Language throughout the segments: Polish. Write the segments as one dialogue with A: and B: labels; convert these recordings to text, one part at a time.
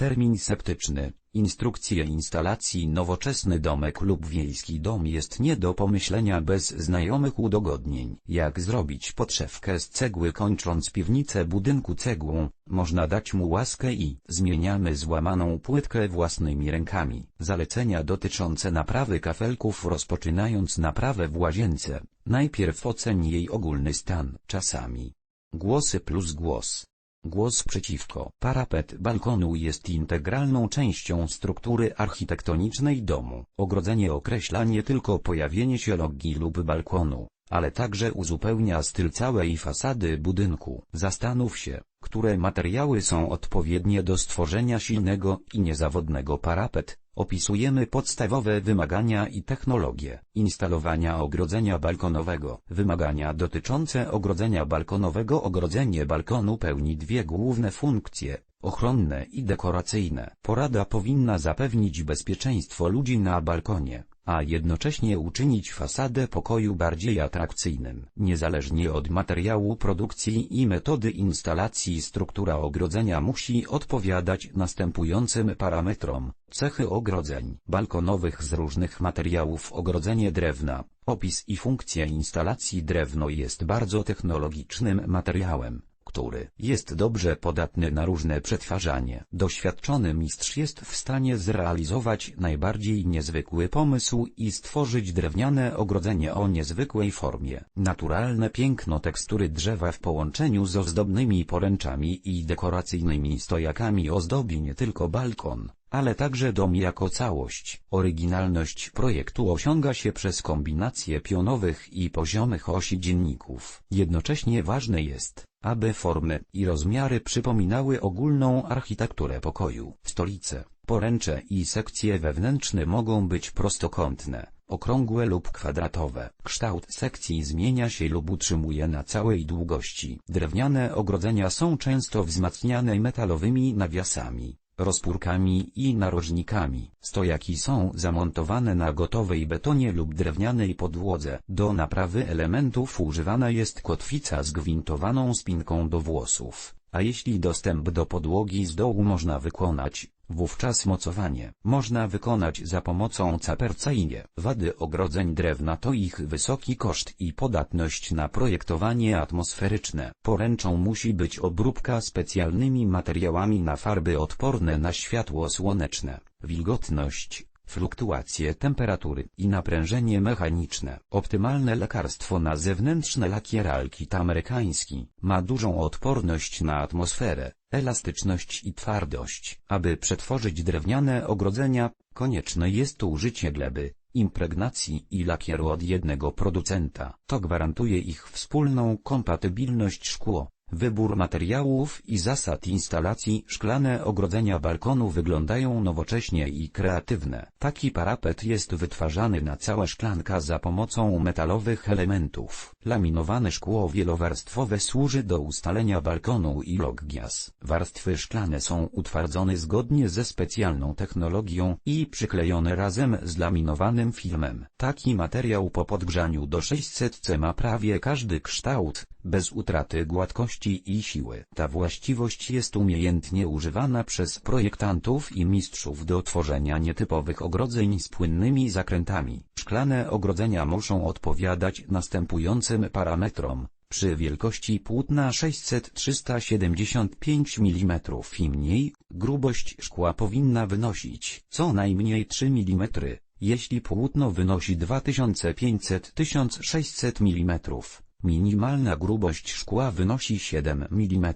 A: Termin septyczny, instrukcje instalacji nowoczesny domek lub wiejski dom jest nie do pomyślenia bez znajomych udogodnień. Jak zrobić podszewkę z cegły kończąc piwnicę budynku cegłą, można dać mu łaskę i zmieniamy złamaną płytkę własnymi rękami. Zalecenia dotyczące naprawy kafelków rozpoczynając naprawę w łazience, najpierw oceń jej ogólny stan. Czasami głosy plus głos Głos przeciwko. Parapet balkonu jest integralną częścią struktury architektonicznej domu. Ogrodzenie określa nie tylko pojawienie się logi lub balkonu, ale także uzupełnia styl całej fasady budynku. Zastanów się, które materiały są odpowiednie do stworzenia silnego i niezawodnego parapet, Opisujemy podstawowe wymagania i technologie instalowania ogrodzenia balkonowego. Wymagania dotyczące ogrodzenia balkonowego Ogrodzenie balkonu pełni dwie główne funkcje, ochronne i dekoracyjne. Porada powinna zapewnić bezpieczeństwo ludzi na balkonie a jednocześnie uczynić fasadę pokoju bardziej atrakcyjnym. Niezależnie od materiału produkcji i metody instalacji struktura ogrodzenia musi odpowiadać następującym parametrom. Cechy ogrodzeń balkonowych z różnych materiałów Ogrodzenie drewna, opis i funkcja instalacji drewno jest bardzo technologicznym materiałem który jest dobrze podatny na różne przetwarzanie. Doświadczony mistrz jest w stanie zrealizować najbardziej niezwykły pomysł i stworzyć drewniane ogrodzenie o niezwykłej formie. Naturalne piękno tekstury drzewa w połączeniu z ozdobnymi poręczami i dekoracyjnymi stojakami ozdobi nie tylko balkon, ale także dom jako całość. Oryginalność projektu osiąga się przez kombinację pionowych i poziomych osi dzienników. Jednocześnie ważne jest, aby formy i rozmiary przypominały ogólną architekturę pokoju. Stolice, poręcze i sekcje wewnętrzne mogą być prostokątne, okrągłe lub kwadratowe. Kształt sekcji zmienia się lub utrzymuje na całej długości. Drewniane ogrodzenia są często wzmacniane metalowymi nawiasami rozpórkami i narożnikami. Stojaki są zamontowane na gotowej betonie lub drewnianej podłodze. Do naprawy elementów używana jest kotwica z gwintowaną spinką do włosów, a jeśli dostęp do podłogi z dołu można wykonać, Wówczas mocowanie można wykonać za pomocą capercainie. Wady ogrodzeń drewna to ich wysoki koszt i podatność na projektowanie atmosferyczne. Poręczą musi być obróbka specjalnymi materiałami na farby odporne na światło słoneczne. Wilgotność, fluktuacje temperatury i naprężenie mechaniczne. Optymalne lekarstwo na zewnętrzne lakieralkit amerykański ma dużą odporność na atmosferę, elastyczność i twardość. Aby przetworzyć drewniane ogrodzenia, konieczne jest użycie gleby, impregnacji i lakieru od jednego producenta. To gwarantuje ich wspólną kompatybilność szkło, Wybór materiałów i zasad instalacji szklane ogrodzenia balkonu wyglądają nowocześnie i kreatywne. Taki parapet jest wytwarzany na całe szklanka za pomocą metalowych elementów. Laminowane szkło wielowarstwowe służy do ustalenia balkonu i loggias. Warstwy szklane są utwardzone zgodnie ze specjalną technologią i przyklejone razem z laminowanym filmem. Taki materiał po podgrzaniu do 600 C ma prawie każdy kształt, bez utraty gładkości i siły. Ta właściwość jest umiejętnie używana przez projektantów i mistrzów do tworzenia nietypowych ogrodzeń z płynnymi zakrętami. Szklane ogrodzenia muszą odpowiadać następującym parametrom. Przy wielkości płótna 600-375 mm i mniej, grubość szkła powinna wynosić co najmniej 3 mm, jeśli płótno wynosi 2500-1600 mm. Minimalna grubość szkła wynosi 7 mm.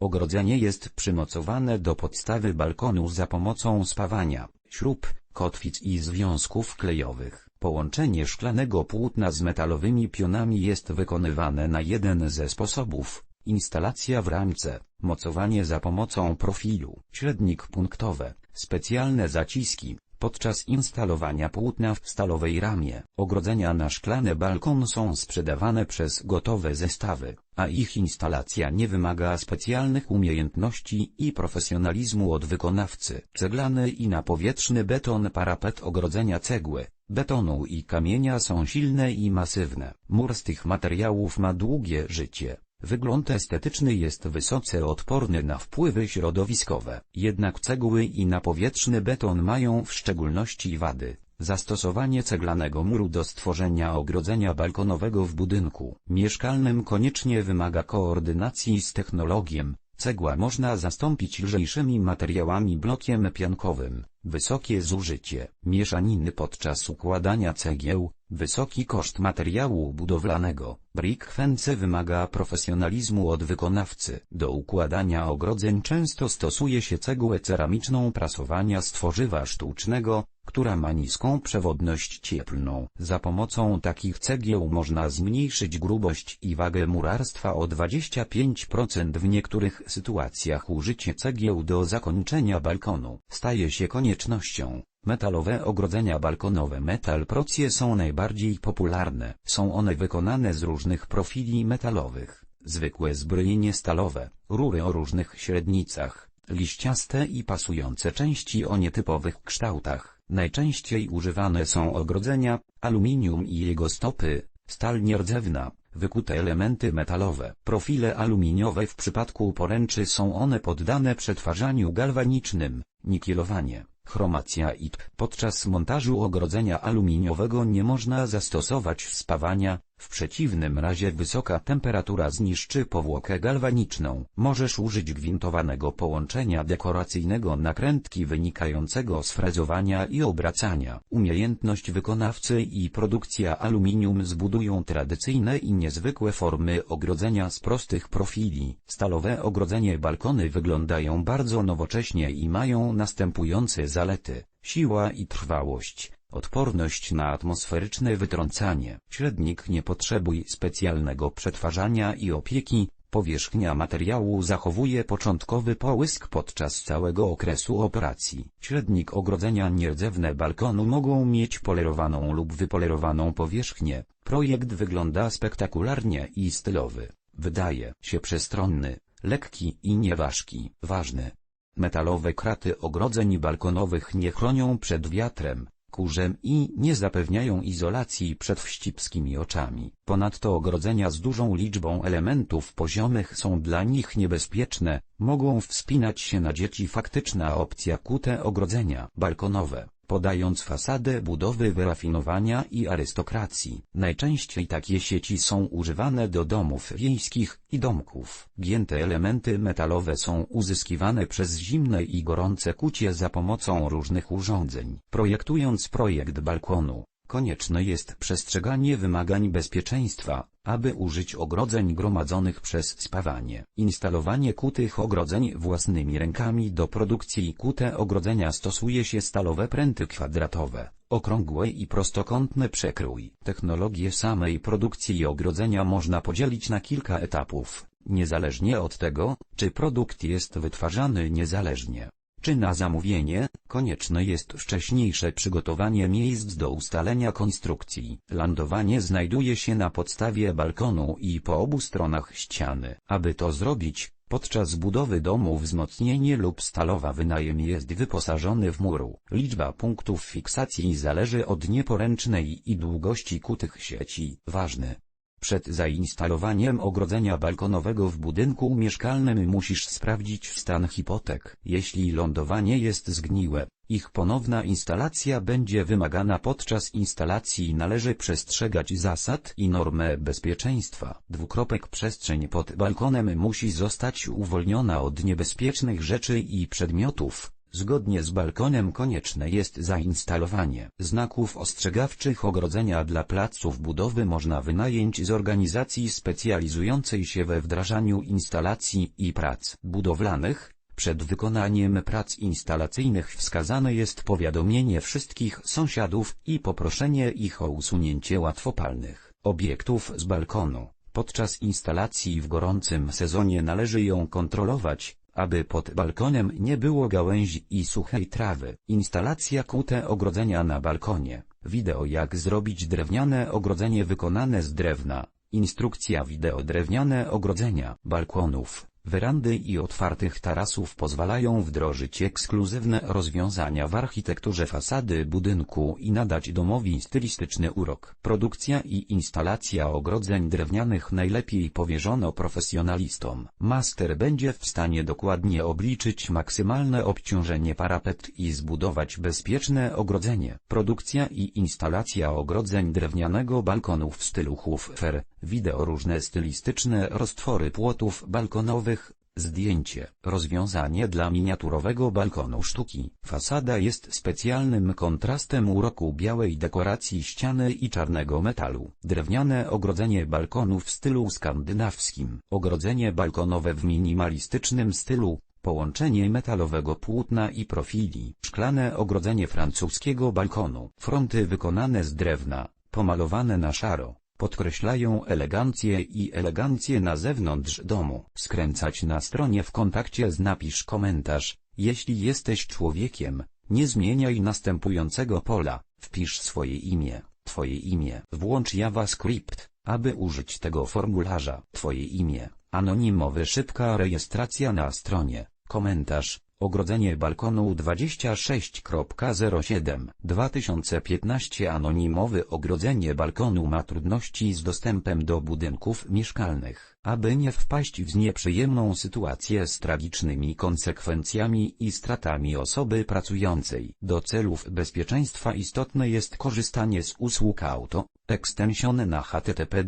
A: Ogrodzenie jest przymocowane do podstawy balkonu za pomocą spawania, śrub, kotwic i związków klejowych. Połączenie szklanego płótna z metalowymi pionami jest wykonywane na jeden ze sposobów. Instalacja w ramce, mocowanie za pomocą profilu, średnik punktowe, specjalne zaciski, Podczas instalowania płótna w stalowej ramie, ogrodzenia na szklany balkon są sprzedawane przez gotowe zestawy, a ich instalacja nie wymaga specjalnych umiejętności i profesjonalizmu od wykonawcy. Ceglany i napowietrzny beton parapet ogrodzenia cegły, betonu i kamienia są silne i masywne. Mur z tych materiałów ma długie życie, Wygląd estetyczny jest wysoce odporny na wpływy środowiskowe, jednak cegły i napowietrzny beton mają w szczególności wady. Zastosowanie ceglanego muru do stworzenia ogrodzenia balkonowego w budynku mieszkalnym koniecznie wymaga koordynacji z technologiem. Cegła można zastąpić lżejszymi materiałami blokiem piankowym. Wysokie zużycie mieszaniny podczas układania cegieł, wysoki koszt materiału budowlanego. Brick fence wymaga profesjonalizmu od wykonawcy. Do układania ogrodzeń często stosuje się cegłę ceramiczną prasowania z tworzywa sztucznego, która ma niską przewodność cieplną. Za pomocą takich cegieł można zmniejszyć grubość i wagę murarstwa o 25% w niektórych sytuacjach użycie cegieł do zakończenia balkonu staje się koniecznością. Metalowe ogrodzenia balkonowe Metal Procie są najbardziej popularne. Są one wykonane z różnych profili metalowych. Zwykłe zbrojenie stalowe, rury o różnych średnicach, liściaste i pasujące części o nietypowych kształtach. Najczęściej używane są ogrodzenia, aluminium i jego stopy, stal nierdzewna, wykute elementy metalowe. Profile aluminiowe w przypadku poręczy są one poddane przetwarzaniu galwanicznym, nikielowanie, chromacja i podczas montażu ogrodzenia aluminiowego nie można zastosować spawania, w przeciwnym razie wysoka temperatura zniszczy powłokę galwaniczną. Możesz użyć gwintowanego połączenia dekoracyjnego nakrętki wynikającego z frezowania i obracania. Umiejętność wykonawcy i produkcja aluminium zbudują tradycyjne i niezwykłe formy ogrodzenia z prostych profili. Stalowe ogrodzenie balkony wyglądają bardzo nowocześnie i mają następujące zalety. Siła i trwałość Odporność na atmosferyczne wytrącanie. Średnik nie potrzebuje specjalnego przetwarzania i opieki, powierzchnia materiału zachowuje początkowy połysk podczas całego okresu operacji. Średnik ogrodzenia nierdzewne balkonu mogą mieć polerowaną lub wypolerowaną powierzchnię. Projekt wygląda spektakularnie i stylowy. Wydaje się przestronny, lekki i nieważki. Ważny. Metalowe kraty ogrodzeń balkonowych nie chronią przed wiatrem, kurzem i nie zapewniają izolacji przed wścibskimi oczami. Ponadto ogrodzenia z dużą liczbą elementów poziomych są dla nich niebezpieczne, mogą wspinać się na dzieci faktyczna opcja kute ogrodzenia balkonowe podając fasadę budowy wyrafinowania i arystokracji. Najczęściej takie sieci są używane do domów wiejskich i domków. Gięte elementy metalowe są uzyskiwane przez zimne i gorące kucie za pomocą różnych urządzeń. Projektując projekt balkonu, konieczne jest przestrzeganie wymagań bezpieczeństwa, aby użyć ogrodzeń gromadzonych przez spawanie. Instalowanie kutych ogrodzeń własnymi rękami do produkcji kute ogrodzenia stosuje się stalowe pręty kwadratowe, okrągłe i prostokątne przekrój. Technologię samej produkcji ogrodzenia można podzielić na kilka etapów, niezależnie od tego, czy produkt jest wytwarzany niezależnie czy na zamówienie, konieczne jest wcześniejsze przygotowanie miejsc do ustalenia konstrukcji. Landowanie znajduje się na podstawie balkonu i po obu stronach ściany. Aby to zrobić, podczas budowy domu wzmocnienie lub stalowa wynajem jest wyposażony w muru. Liczba punktów fiksacji zależy od nieporęcznej i długości kutych sieci. Ważny, przed zainstalowaniem ogrodzenia balkonowego w budynku mieszkalnym musisz sprawdzić stan hipotek. Jeśli lądowanie jest zgniłe, ich ponowna instalacja będzie wymagana podczas instalacji należy przestrzegać zasad i normę bezpieczeństwa. Dwukropek przestrzeń pod balkonem musi zostać uwolniona od niebezpiecznych rzeczy i przedmiotów, Zgodnie z balkonem konieczne jest zainstalowanie znaków ostrzegawczych ogrodzenia dla placów budowy można wynająć z organizacji specjalizującej się we wdrażaniu instalacji i prac budowlanych. Przed wykonaniem prac instalacyjnych wskazane jest powiadomienie wszystkich sąsiadów i poproszenie ich o usunięcie łatwopalnych obiektów z balkonu. Podczas instalacji w gorącym sezonie należy ją kontrolować, aby pod balkonem nie było gałęzi i suchej trawy. Instalacja kute ogrodzenia na balkonie. Wideo jak zrobić drewniane ogrodzenie wykonane z drewna. Instrukcja wideo drewniane ogrodzenia balkonów. Werandy i otwartych tarasów pozwalają wdrożyć ekskluzywne rozwiązania w architekturze fasady budynku i nadać domowi stylistyczny urok. Produkcja i instalacja ogrodzeń drewnianych najlepiej powierzono profesjonalistom. Master będzie w stanie dokładnie obliczyć maksymalne obciążenie parapet i zbudować bezpieczne ogrodzenie. Produkcja i instalacja ogrodzeń drewnianego balkonu w stylu Huffer, wideo różne stylistyczne roztwory płotów balkonowych, Zdjęcie. Rozwiązanie dla miniaturowego balkonu sztuki. Fasada jest specjalnym kontrastem uroku białej dekoracji ściany i czarnego metalu. Drewniane ogrodzenie balkonu w stylu skandynawskim. Ogrodzenie balkonowe w minimalistycznym stylu. Połączenie metalowego płótna i profili. Szklane ogrodzenie francuskiego balkonu. Fronty wykonane z drewna, pomalowane na szaro podkreślają elegancję i elegancję na zewnątrz domu. Skręcać na stronie w kontakcie z napisz komentarz, jeśli jesteś człowiekiem, nie zmieniaj następującego pola, wpisz swoje imię, twoje imię. Włącz JavaScript, aby użyć tego formularza. Twoje imię, anonimowy szybka rejestracja na stronie, komentarz, Ogrodzenie balkonu 26.07 2015 Anonimowy ogrodzenie balkonu ma trudności z dostępem do budynków mieszkalnych. Aby nie wpaść w nieprzyjemną sytuację z tragicznymi konsekwencjami i stratami osoby pracującej. Do celów bezpieczeństwa istotne jest korzystanie z usług auto, extension na http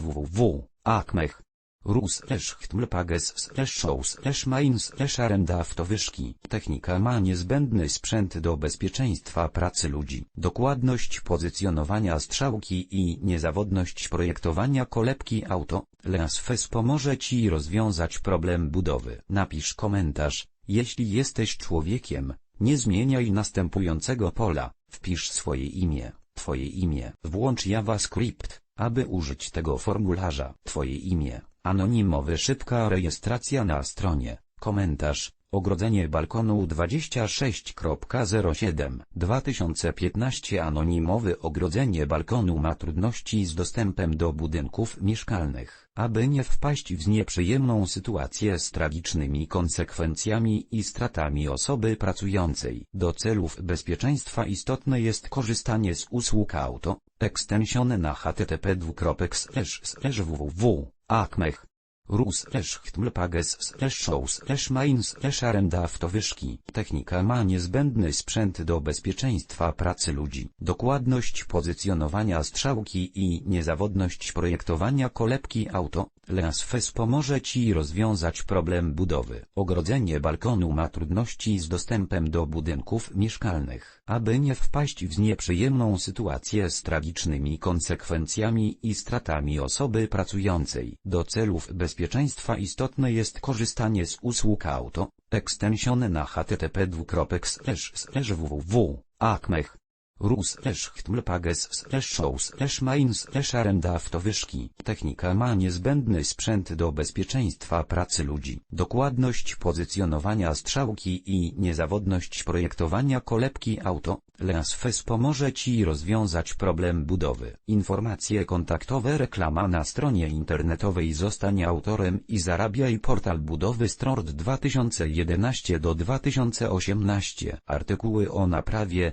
A: www. Rus slash chtmlpages slash show slash main slash arenda wyszki. Technika ma niezbędny sprzęt do bezpieczeństwa pracy ludzi. Dokładność pozycjonowania strzałki i niezawodność projektowania kolebki auto. Leasfes pomoże Ci rozwiązać problem budowy. Napisz komentarz, jeśli jesteś człowiekiem, nie zmieniaj następującego pola, wpisz swoje imię, Twoje imię. Włącz JavaScript, aby użyć tego formularza. Twoje imię. Anonimowy szybka rejestracja na stronie, komentarz, ogrodzenie balkonu 26.07 2015 Anonimowy ogrodzenie balkonu ma trudności z dostępem do budynków mieszkalnych. Aby nie wpaść w nieprzyjemną sytuację z tragicznymi konsekwencjami i stratami osoby pracującej. Do celów bezpieczeństwa istotne jest korzystanie z usług auto, extension na http www Akmech. Rus slash chtmlpages slash show slash main slash arenda wyszki. Technika ma niezbędny sprzęt do bezpieczeństwa pracy ludzi. Dokładność pozycjonowania strzałki i niezawodność projektowania kolebki auto. Leasfes pomoże Ci rozwiązać problem budowy. Ogrodzenie balkonu ma trudności z dostępem do budynków mieszkalnych. Aby nie wpaść w nieprzyjemną sytuację z tragicznymi konsekwencjami i stratami osoby pracującej. Do celów bezpieczeństwa istotne jest korzystanie z usług auto, extension na http www. Rus slash chtmlpages slash show slash main slash arenda wyszki. Technika ma niezbędny sprzęt do bezpieczeństwa pracy ludzi. Dokładność pozycjonowania strzałki i niezawodność projektowania kolebki auto. Leasfes pomoże Ci rozwiązać problem budowy. Informacje kontaktowe reklama na stronie internetowej Zostań autorem i zarabiaj portal budowy Strord 2011 do 2018. Artykuły o naprawie,